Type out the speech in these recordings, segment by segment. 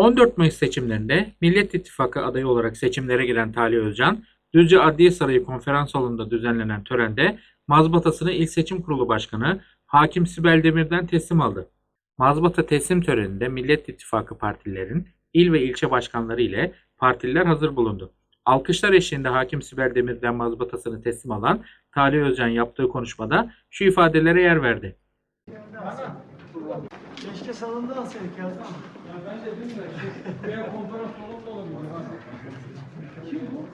14 Mayıs seçimlerinde Millet İttifakı adayı olarak seçimlere giren Talih Özcan, Düzce Adliye Sarayı konferans salonunda düzenlenen törende mazbatasını İl Seçim Kurulu Başkanı Hakim Sibel Demir'den teslim aldı. Mazbata teslim töreninde Millet İttifakı partilerin il ve ilçe başkanları ile partililer hazır bulundu. Alkışlar eşliğinde Hakim Sibel Demir'den mazbatasını teslim alan Talih Özcan yaptığı konuşmada şu ifadelere yer verdi. Keşke salonda alsaydık ya. Ya ben de bilmiyorum. Veya konferans salonunda olabilir. Kim bu?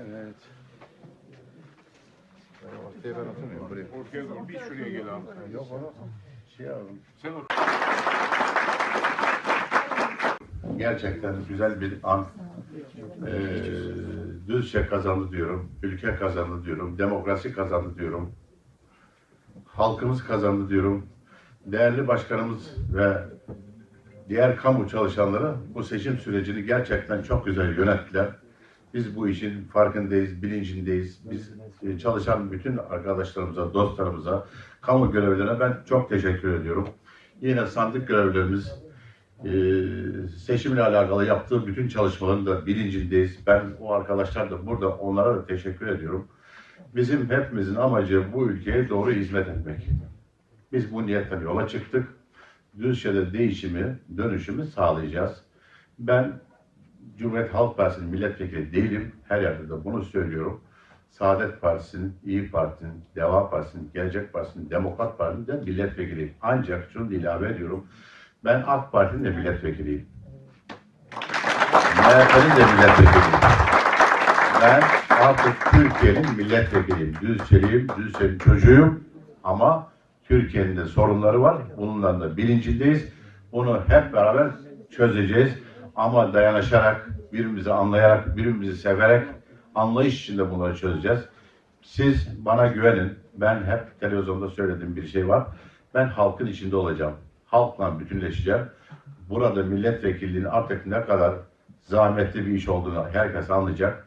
Evet. Ortaya ben oturmuyorum buraya. Ortaya bir şuraya gel abi. Yok onu şey aldım. Sen otur. Gerçekten güzel bir an. Ee, Düzce kazandı diyorum. Ülke kazandı diyorum. Demokrasi kazandı diyorum. Halkımız kazandı diyorum. Değerli başkanımız ve diğer kamu çalışanları bu seçim sürecini gerçekten çok güzel yönettiler. Biz bu işin farkındayız, bilincindeyiz. Biz e, çalışan bütün arkadaşlarımıza, dostlarımıza, kamu görevlilerine ben çok teşekkür ediyorum. Yine sandık görevlilerimiz e, seçimle alakalı yaptığı bütün çalışmaların da bilincindeyiz. Ben o arkadaşlar da burada onlara da teşekkür ediyorum. Bizim hepimizin amacı bu ülkeye doğru hizmet etmek. Biz bu niyetle yola çıktık. Düzce'de değişimi, dönüşümü sağlayacağız. Ben Cumhuriyet Halk Partisi'nin milletvekili değilim. Her yerde de bunu söylüyorum. Saadet Partisi'nin, İyi Parti'nin, Deva Partisi'nin, Gelecek Partisi'nin, Demokrat Parti'nin de milletvekiliyim. Ancak şunu ilave ediyorum. Ben AK Parti'nin de milletvekiliyim. MHP'nin de milletvekiliyim. Ben artık Türkiye'nin milletvekiliyim. Düzceliyim, Düzce'nin çocuğuyum. Ama Türkiye'nin de sorunları var. Bununla da bilincindeyiz. Bunu hep beraber çözeceğiz. Ama dayanışarak, birbirimizi anlayarak, birbirimizi severek, anlayış içinde bunları çözeceğiz. Siz bana güvenin. Ben hep televizyonda söylediğim bir şey var. Ben halkın içinde olacağım. Halkla bütünleşeceğim. Burada milletvekilliğinin artık ne kadar zahmetli bir iş olduğunu herkes anlayacak.